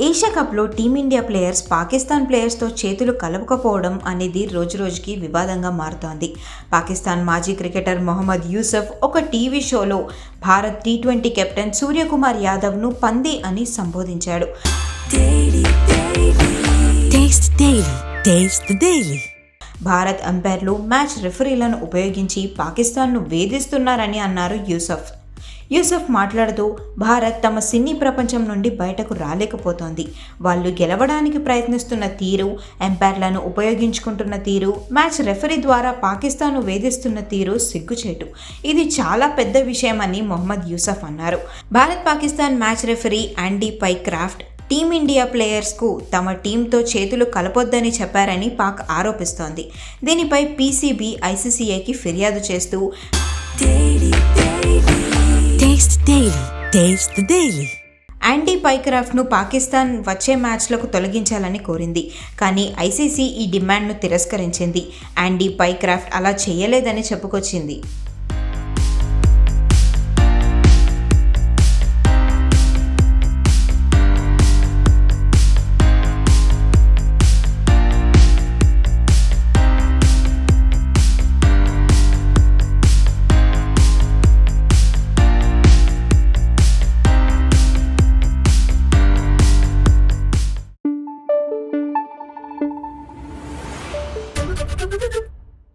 Asia కప్లో team India players Pakistan ప్లేయర్స్తో చేతులు కలవకపోవడం అనేది రోజురోజుకి వివాదంగా మారుతోంది. పాకిస్తాన్ మాజీ క్రికెటర్ మొహమ్మద్ యూసఫ్ ఒక టీవీ షోలో Bharat T twenty captain Suryakumar యాదవ్ను పంది అని సంబోధించాడు. భారత్ అంపైర్లు మ్యాచ్ రెఫరీలను ఉపయోగించి పాకిస్తాన్ను వేధిస్తున్నారని అన్నారు యూసఫ్. యూసఫ్ మాట్లాడుతూ భారత్ తమ సినీ ప్రపంచం నుండి బయటకు రాలేకపోతోంది. వాళ్ళు గెలవడానికి ప్రయత్నిస్తున్న తీరు ఎంపైర్లను ఉపయోగించుకుంటున్న తీరు మ్యాచ్ రెఫరీ ద్వారా పాకిస్తాన్ను వేధిస్తున్న తీరు సిగ్గుచేటు. ఇది చాలా పెద్ద విషయమని మొహమ్మద్ యూసఫ్ అన్నారు. Bharat Pakistan match referee Andy Pycroft team India ప్లేయర్స్కు తమ టీంతో చేతులు కలపొద్దని చెప్పారని పాక్ ఆరోపిస్తోంది. దీనిపై పీసీబీ ఐసీసీఐకి ఫిర్యాదు చేస్తూ Taste daily Daily. Taste Andy పైక్రాఫ్ట్ను Pakistan వచ్చే మ్యాచ్లకు తొలగించాలని కోరింది. కానీ ఐసీసీ ఈ డిమాండ్ను తిరస్కరించింది. యాండీ పైక్రాఫ్ట్ అలా చేయలేదని చెప్పుకొచ్చింది.